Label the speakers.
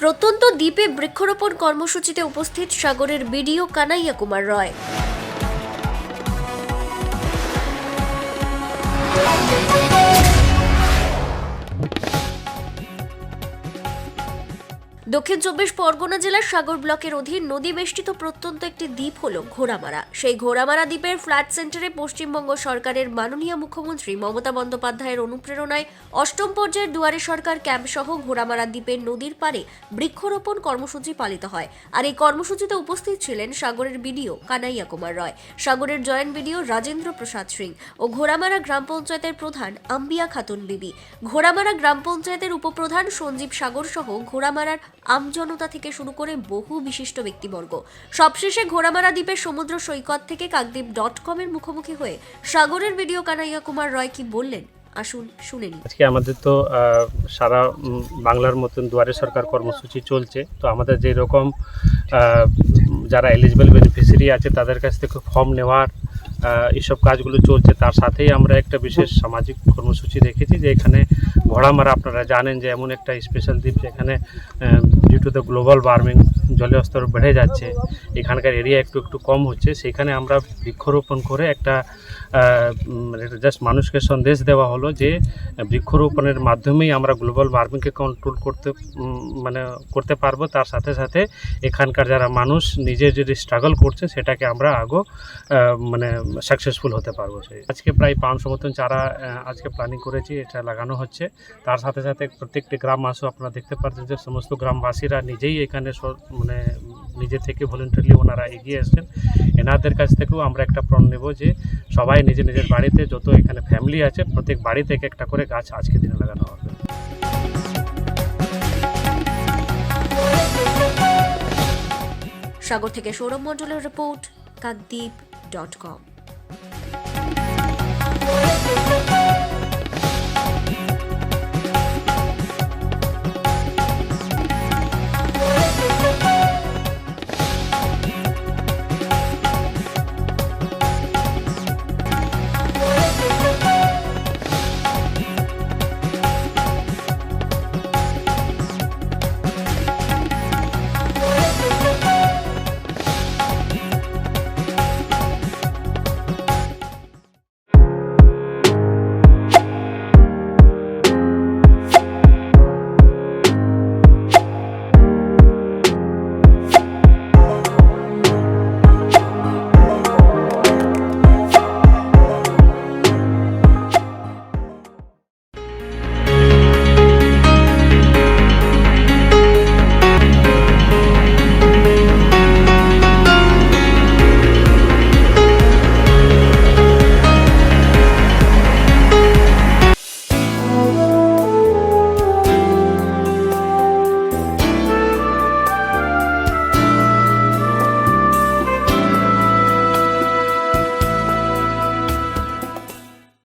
Speaker 1: প্রত্যন্ত দ্বীপে বৃক্ষরোপণ কর্মসূচিতে উপস্থিত সাগরের বিডিও কানাইয়া কুমার রয়। দক্ষিণ চব্বিশ পরগনা জেলার সাগর ব্লকের অধীন নদী বেষ্টিত প্রত্যন্ত একটি দ্বীপ হল ঘোড়ামারা। সেই ঘোড়ামারা দ্বীপের ফ্ল্যাট সেন্টারে পশ্চিমবঙ্গ সরকারের মাননীয় মুখ্যমন্ত্রী মমতা বন্দ্যোপাধ্যায়ের অনুপ্রেরণায় অষ্টম পর্যায়ের দুয়ারে সরকার ক্যাম্প সহ ঘোড়ামারা দ্বীপের নদীর পাড়ে বৃক্ষরোপণ কর্মসূচি পালিত হয়। আর এই কর্মসূচিতে উপস্থিত ছিলেন সাগরের বিডিও কানাইয়া কুমার রয়, সাগরের জয়েন্ট বিডিও রাজেন্দ্র প্রসাদ সিং ও ঘোড়ামারা গ্রাম পঞ্চায়েতের প্রধান আম্বিয়া খাতুন বিবি। ঘোড়ামারা গ্রাম পঞ্চায়েতের উপপ্রধান সঞ্জীব সাগর সহ ঘোড়ামারার আমজনতা থেকে শুরু করে বহু বিশিষ্ট ব্যক্তিবর্গ। সবশেষে ঘোড়ামারা দ্বীপের সমুদ্র সৈকত থেকে কাকদ্বীপ ডট কমের মুখোমুখি হয়ে সাগরের ভিডিও কানাইয়া কুমার রয় কি বললেন? আসুন শুনে নিন
Speaker 2: আজকে আমাদের তো সারা বাংলার মতন দুয়ারে সরকার কর্মসূচি চলছে। তো আমাদের যেই রকম যারা এলিজিবল বেনিফিশিয়ারি আছে তাদের কাছ থেকে ফর্ম নেওয়ার আহ, এইসব কাজগুলো চলছে। তার সাথেই আমরা একটা বিশেষ সামাজিক কর্মসূচি দেখেছি যে এখানে ঘোড়ামারা আপনারা জানেন যে এমন একটা স্পেশাল দ্বীপ যেখানে due to the global warming জলীয় স্তর বেড়ে যাচ্ছে। এখানকার এরিয়া একটু একটু কম হচ্ছে। সেখানে আমরা বৃক্ষরোপণ করে একটা জাস্ট মানুষকে সন্দেশ দেওয়া হলো যে বৃক্ষরোপণের মাধ্যমেই আমরা গ্লোবাল ওয়ার্মিংকে কন্ট্রোল করতে মানে করতে পারব। তার সাথে সাথে এখানকার যারা মানুষ নিজে যদি স্ট্রাগল করছে, সেটাকে আমরা আগো মানে সাকসেসফুল হতে পারব সেই। আজকে প্রায় পাঁচশো মতন চারা আজকে প্ল্যানিং করেছি, এটা লাগানো হচ্ছে। তার সাথে সাথে প্রত্যেকটি গ্রাম আসো আপনারা দেখতে পাচ্ছেন যে সমস্ত গ্রামবাসীরা নিজেই এখানে মানে নিজে থেকে ভলেন্টারিলি ওনারা এগিয়ে আসছেন এনাদের কাছ থেকেও আমরা একটা প্রণ নেব যে সবাই নিজের নিজের বাড়িতে যত এখানে ফ্যামিলি আছে, প্রত্যেক বাড়ি থেকে একটা করে গাছ আজকে দিনে লাগানো হবে।
Speaker 1: সাগর থেকে সৌরভ মণ্ডলের রিপোর্ট, কাকদ্বীপ ডট কম